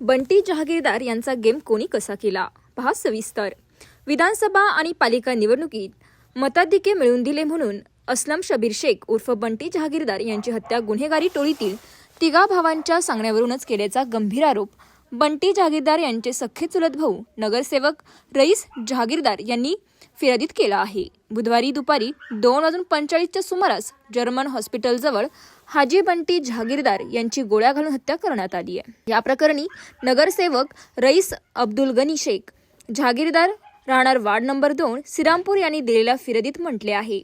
बंटी जहागीरदार यांचा गेम कोणी कसा केला? पहा सविस्तर. विधानसभा आणि पालिका निवडणुकीत मताधिक्य मिळवून दिले म्हणून असलम शबीर शेख उर्फ बंटी जहागीरदार यांची हत्या गुन्हेगारी टोळीतील तिघा भावांच्या सांगण्यावरूनच केल्याचा गंभीर आरोप बंटी जहागीरदार यांचे सख्खे चुलत भाऊ नगरसेवक रईस जहागीरदार यांनी फिर्यादीत केला आहे. बुधवारी दुपारी दोन वाजून पंचेचाळीसच्या सुमारास जर्मन हॉस्पिटलजवळ हाजी बंटी जहागीरदार यांची गोळ्या घालून हत्या करण्यात आली आहे. या प्रकरणी नगरसेवक रईस अब्दुल गनी शेख जहागीरदार राहणार वार्ड नंबर दोन सिरामपूर यांनी दिलेल्या फिर्यादीत म्हटले आहे.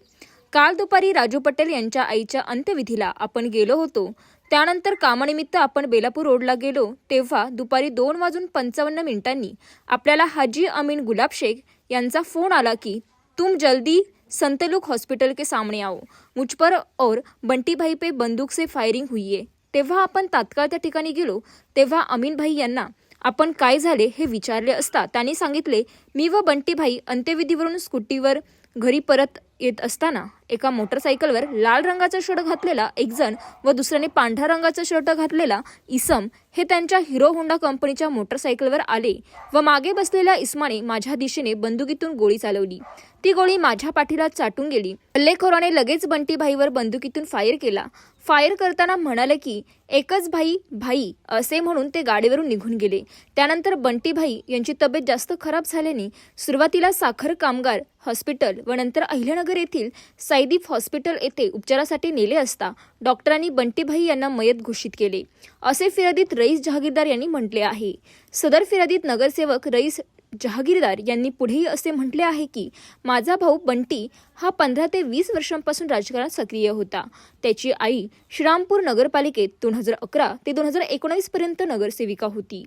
काल दुपारी राजू पटेल यांच्या आईच्या अंत्यविधीला आपण गेलो होतो. त्यानंतर कामानिमित्त आपण बेलापूर रोडला गेलो तेव्हा दुपारी दोन वाजून पंचावन्न मिनिटांनी आपल्याला हाजी अमीन गुलाब शेख यांचा फोन आला की तुम जल्दी संतलुक हॉस्पिटल के सामने आओ. मुझ पर और बंटी भाई पे बंदूक से फायरिंग हुई है. तेव्हा आपण तात्काळ त्या ठिकाणी गेलो तेव्हा अमीन भाई यांना आपण काय झाले हे विचारले असता त्यांनी सांगितले मी व बंटी भाई अंत्यविधीवरून स्कूटीवर घरी परत येत असताना एका मोटरसायकलवर लाल रंगाचा शर्ट घातलेला एक जण व दुसऱ्याने पांढऱ्या रंगाचा शर्ट घातलेला इसम हे त्यांच्या हिरो होंडा कंपनीच्या मोटरसायकलवर आले व मागे बसलेल्या इस्माने माझ्या दिशेने बंदुकीतून गोळी चालवली. ती गोळी माझ्या पाठीला चाटून गेली. हल्लेखोराने लगेच बंटी भाईवर बंदुकीतून फायर केला. फायर करताना म्हणाले की एकच भाई भाई असे म्हणून ते गाडीवरून निघून गेले. त्यानंतर बंटी भाई यांची तब्येत जास्त खराब झाल्याने सुरुवातीला साखर कामगार हॉस्पिटल व नंतर अहिल्यानगर येथील साईदीप हॉस्पिटल येथे उपचारासाठी नेले असता डॉक्टरांनी बंटीभाई यांना मयत घोषित केले. असे फिर्यादीत रईस जहागीरदार यांनी म्हटले आहे. सदर फिर्यादीत नगरसेवक रईस जहागीरदार यांनी पुढेही असे म्हटले आहे की माझा भाऊ बंटी हा पंधरा ते वीस वर्षांपासून राजकारणात सक्रिय होता. त्याची आई श्रीरामपूर नगरपालिकेत दोन हजार अकरा ते दोन हजार एकोणीसपर्यंत नगरसेविका होती.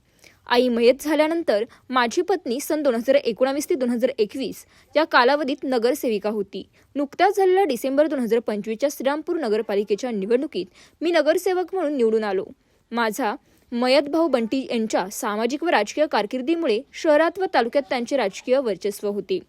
आई मयत झाल्यानंतर माझी पत्नी सन दोन हजार एकोणावीस ते दोन हजार एकवीस या कालावधीत नगरसेविका होती. नुकत्याच झालेल्या डिसेंबर दोन हजार पंचवीसच्या श्रीरामपूर नगरपालिकेच्या निवडणुकीत मी नगरसेवक म्हणून निवडून आलो. माझा मयत भाऊ बंटी यांच्या सामाजिक व राजकीय कारकिर्दीमुळे शहरात व तालुक्यात त्यांचे राजकीय वर्चस्व होते.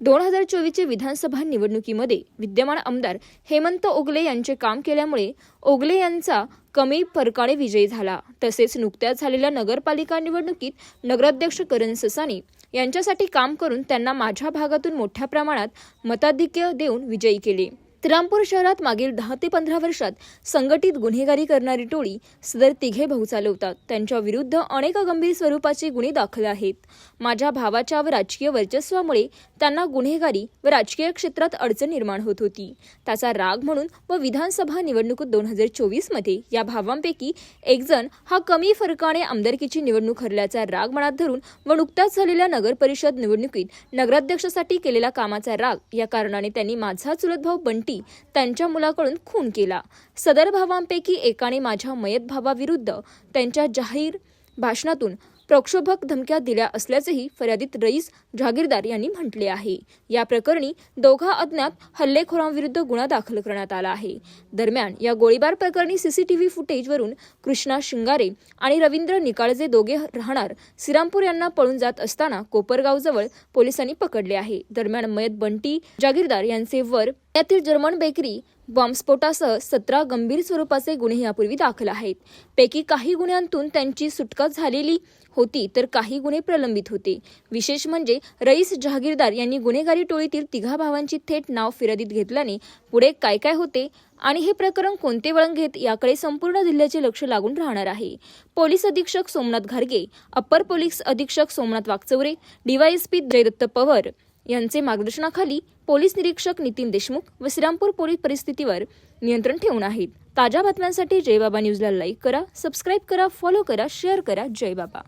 दोन हजार चोवीसच्या विधानसभा निवडणुकीमध्ये विद्यमान आमदार हेमंत ओगले यांचे काम केल्यामुळे ओगले यांचा कमी फरकाने विजयी झाला. तसेच नुकत्याच झालेल्या नगरपालिका निवडणुकीत नगराध्यक्ष करण ससाने यांच्यासाठी काम करून त्यांना माझ्या भागातून मोठ्या प्रमाणात मताधिक्य देऊन विजयी केले. श्रीरामपूर शहरात मागील दहा ते पंधरा वर्षात संघटित गुन्हेगारी करणारी टोळी सदर तिघे भाऊ चालवतात. त्यांच्या विरुद्ध अनेक गंभीर स्वरूपाचे गुन्हे दाखल आहेत. माझ्या भावाच्या व राजकीय वर्चस्वामुळे त्यांना गुन्हेगारी व राजकीय क्षेत्रात अडचण निर्माण होत होती. त्याचा राग म्हणून व विधानसभा निवडणुकीत दोन हजार चोवीसमध्ये या भावांपैकी एकजण हा कमी फरकाने आमदारकीची निवडणूक हरल्याचा राग मनात धरून व नुकत्याच झालेल्या नगर परिषद निवडणुकीत नगराध्यक्षासाठी केलेल्या कामाचा राग या कारणाने त्यांनी माझा चुलतभाऊ बंटी भावांनी त्यांच्या मुलाकडून खून केला. सदर भावांपैकी एकाने माझ्या मयत भावाविरुद्ध त्यांच्या जाहीर भाषणातून प्रक्षोभक धमक्या दिल्या असल्याचेही फर्यादीत रईस जहागीरदार यांनी म्हटले आहे. या प्रकरणी दोघा अज्ञात हल्लेखोरांविरुद्ध गुन्हा दाखल करण्यात आला आहे. दरम्यान या गोळीबार प्रकरणी सीसीटीव्ही फुटेजवरून कृष्णा शिंगारे आणि रवींद्र निकाळजे दोघे राहणार. श्रीरामपूर यांना पळून जात असताना कोपरगावजवळ पोलिसांनी पकडले आहे. दरम्यान मयत बंटी जागीरदार यांचे वर यातील जर्मन बेकरी बॉम्बस्फोटासह सतरा गंभीर स्वरूपाचे गुन्हे यापूर्वी दाखल आहेत. पैकी काही गुन्ह्यांतून त्यांची सुटका झालेली होती तर काही गुन्हे प्रलंबित होते. विशेष म्हणजे रईस जहागीरदार यांनी गुन्हेगारी टोळीतील तिघा भावांची थेट नाव फिर्यादीत घेतल्याने पुढे काय काय होते आणि हे प्रकरण कोणते वळण घेत याकडे संपूर्ण जिल्ह्याचे लक्ष लागून राहणार आहे. पोलीस अधीक्षक सोमनाथ घारगे अप्पर पोलीस अधीक्षक सोमनाथ वागचौरे डीवायएसपी जयदत्त पवार यांचे मार्गदर्शनाखाली पोलीस निरीक्षक नितीन देशमुख व श्रीरामपूर पोलीस परिस्थितीवर नियंत्रण ठेवून आहेत. ताज्या बातम्यांसाठी जयबाबा न्यूजला लाईक करा सबस्क्राईब करा फॉलो करा शेअर करा. जय बाबा